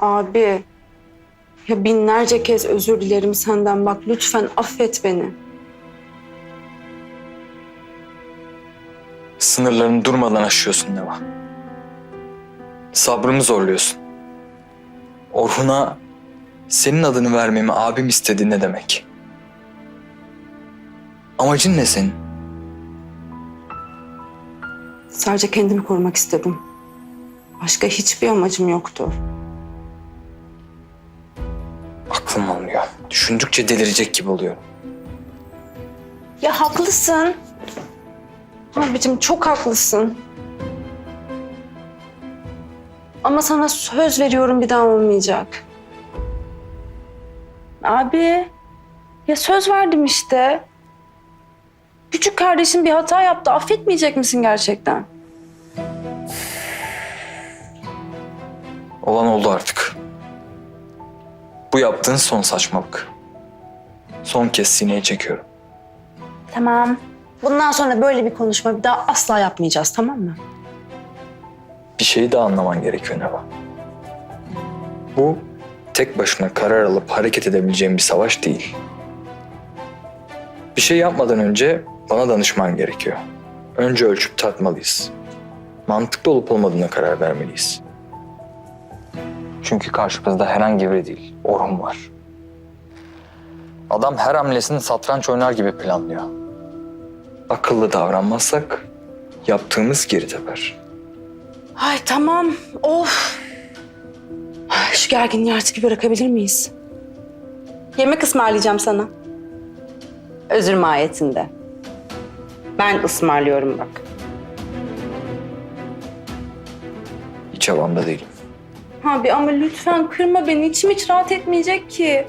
Abi. Ya binlerce kez özür dilerim senden bak lütfen affet beni. Sınırlarını durmadan aşıyorsun Neva. Sabrımı zorluyorsun. Orhun'a senin adını vermemi abim istedi ne demek? Amacın ne senin? Sadece kendimi korumak istedim. Başka hiçbir amacım yoktu. Düşündükçe delirecek gibi oluyorum. Ya haklısın. Abicim çok haklısın. Ama sana söz veriyorum bir daha olmayacak. Abi, ya söz verdim işte. Küçük kardeşim bir hata yaptı. Affetmeyecek misin gerçekten? Olan oldu artık. Bu yaptığın son saçmalık. Son kez sineye çekiyorum. Tamam. Bundan sonra böyle bir konuşma bir daha asla yapmayacağız tamam mı? Bir şeyi daha anlaman gerekiyor Neva. Bu tek başına karar alıp hareket edebileceğim bir savaş değil. Bir şey yapmadan önce bana danışman gerekiyor. Önce ölçüp tartmalıyız. Mantıklı olup olmadığına karar vermeliyiz. Çünkü karşımızda herhangi biri değil, Orhun var. Adam her hamlesini satranç oynar gibi planlıyor. Akıllı davranmazsak yaptığımız geri teper. Ay tamam. Of. Ay, Şu gerginliği artık bırakabilir miyiz? Yemek ısmarlayacağım sana. Özür mahiyetinde. Ben ısmarlıyorum bak. Hiç havamda değilim. Abi ama lütfen kırma beni. İçim hiç rahat etmeyecek ki.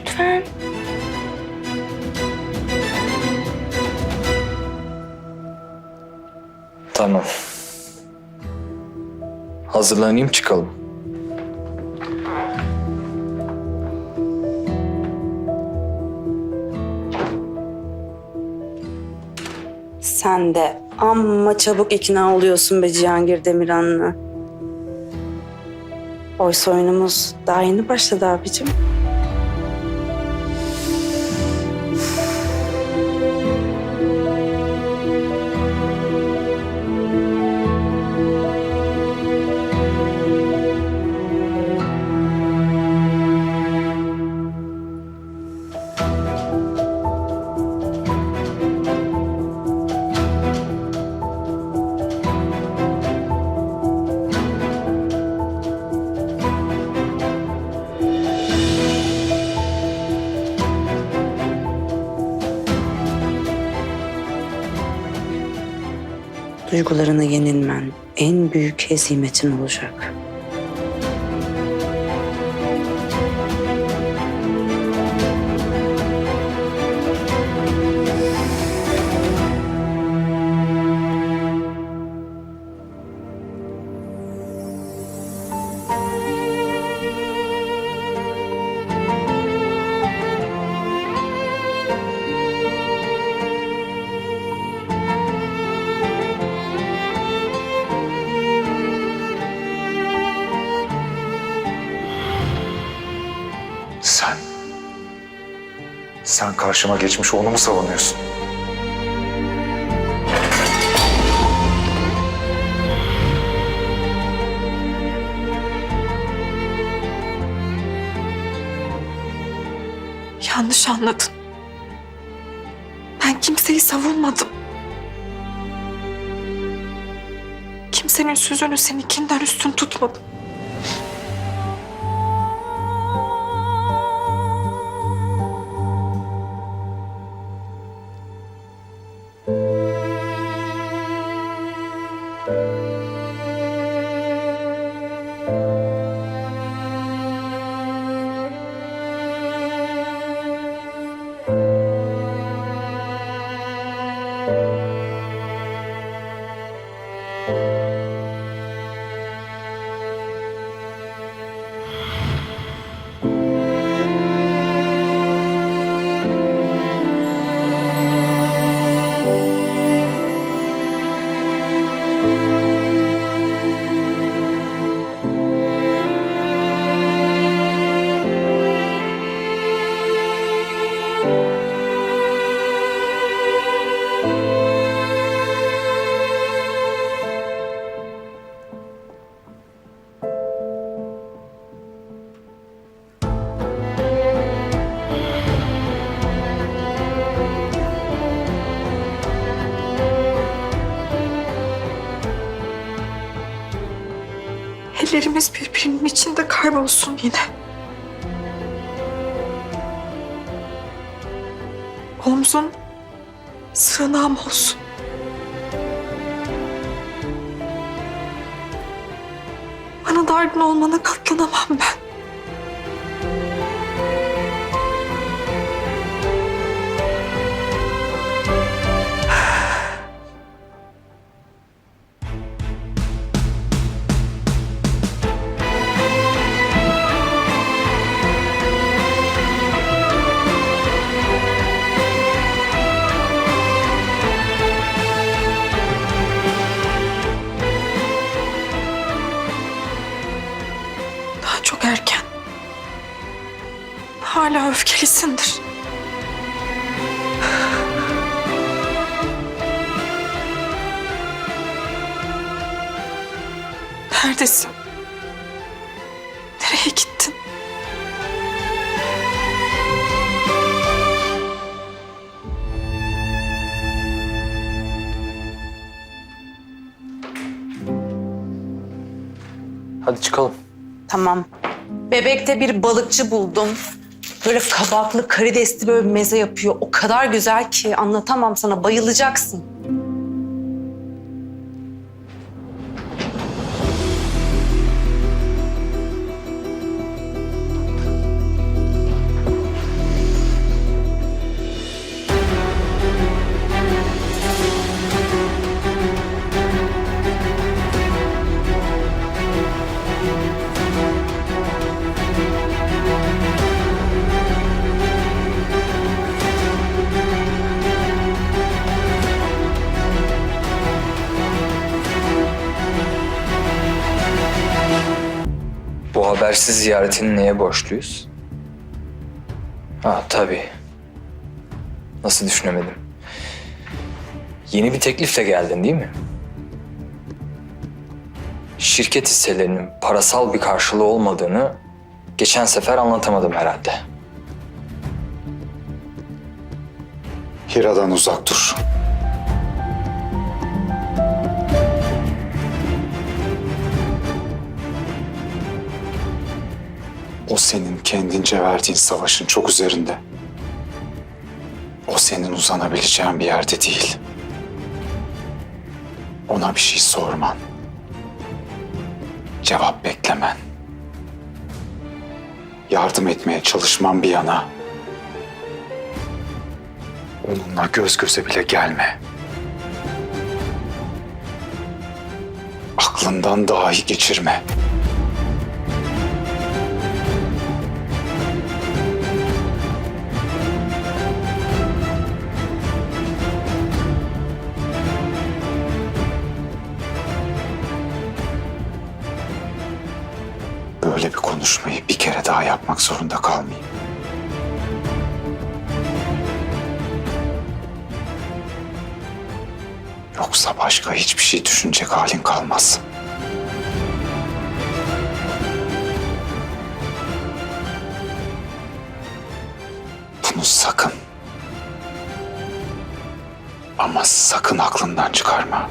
Lütfen. Tamam. Hazırlanayım çıkalım. Sen de amma çabuk ikna oluyorsun be Cihangir Demiranlı. Oysa oyunumuz daha yeni başladı abicim. Duygularına yenilmen en büyük hezimetin olacak. Sen... Sen karşıma geçmiş onu mu savunuyorsun? Yanlış anladın. Ben kimseyi savunmadım. Kimsenin sözünü seninkinden üstün tutmadım. Ellerimiz birbirinin içinde kaybolsun yine. Omzun sığınağım olsun. Bana dargın olmana katlanamam ben. Öfkelisindir. Neredesin? Nereye gittin? Hadi çıkalım. Tamam. Bebekte bir balıkçı buldum. Böyle kabaklı, karidesli böyle meze yapıyor. O kadar güzel ki anlatamam sana. Bayılacaksın. Habersiz ziyaretini neye borçluyuz? Ha tabii. Nasıl düşünemedim? Yeni bir teklifle geldin değil mi? Şirket hisselerinin parasal bir karşılığı olmadığını geçen sefer anlatamadım herhalde. Hira'dan uzak dur. Senin kendince verdiğin savaşın çok üzerinde. O senin uzanabileceğin bir yerde değil. Ona bir şey sorman. Cevap beklemen. Yardım etmeye çalışman bir yana. Onunla göz göze bile gelme. Aklından dahi geçirme. Yapmak zorunda kalmayayım. Yoksa başka hiçbir şey düşünecek halin kalmaz. Bunu sakın ama sakın aklından çıkarma.